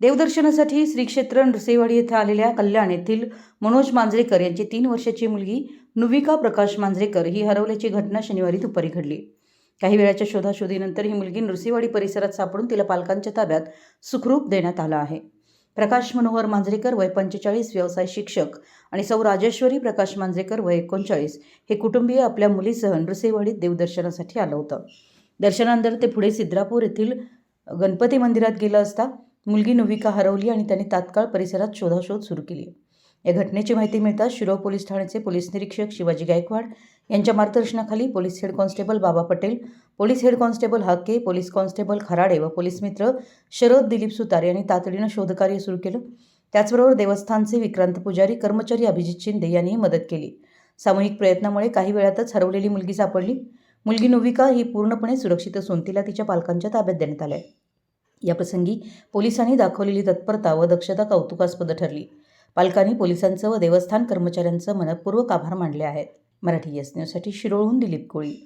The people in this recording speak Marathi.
देवदर्शनासाठी श्री क्षेत्र नृसिंहवाडी येथे आलेल्या कल्याण येथील मनोज मांजरेकर यांची तीन वर्षाची मुलगी नुविका प्रकाश मांजरेकर ही हरवल्याची घटना शनिवारी दुपारी घडली. काही वेळाच्या शोधाशोधीनंतर ही मुलगी नृसिंहवाडी परिसरात सापडून तिला पालकांच्या ताब्यात सुखरूप देण्यात आलं आहे. प्रकाश मनोहर मांजरेकर वय पंचेचाळीस व्यवसाय शिक्षक आणि सौ राजेश्वरी प्रकाश मांजरेकर वय एकोणचाळीस हे कुटुंबीय आपल्या मुलीसह नृसिंहवाडीत देवदर्शनासाठी आलं होतं. दर्शनानंतर ते पुढे सिद्रापूर येथील गणपती मंदिरात गेलं असता मुलगी नुविका हरवली आणि त्यांनी तात्काळ परिसरात शोधाशोध सुरू केली. या घटनेची माहिती मिळताच शिरोळ पोलीस ठाण्याचे पोलीस निरीक्षक शिवाजी गायकवाड यांच्या मार्गदर्शनाखाली police head constable Baba Patel police head constable Hake police constable Kharade व पोलीस मित्र शरद दिलीप सुतार यांनी तातडीनं शोधकार्य सुरू केलं. त्याचबरोबर देवस्थानचे विक्रांत पुजारी कर्मचारी अभिजित शिंदे यांनीही मदत केली. सामूहिक प्रयत्नामुळे काही वेळातच हरवलेली मुलगी सापडली. मुलगी नुविका ही पूर्णपणे सुरक्षित असून तिला तिच्या पालकांच्या ताब्यात देण्यात आले याप्रसंगी पोलिसांनी दाखवलेली तत्परता व दक्षता कौतुकास्पद ठरली. पालकांनी पोलिसांचं व देवस्थान कर्मचाऱ्यांचं मनपूर्वक आभार मानले आहेत. मराठी एस न्यूजसाठी शिरोळहून दिलीप कोळी.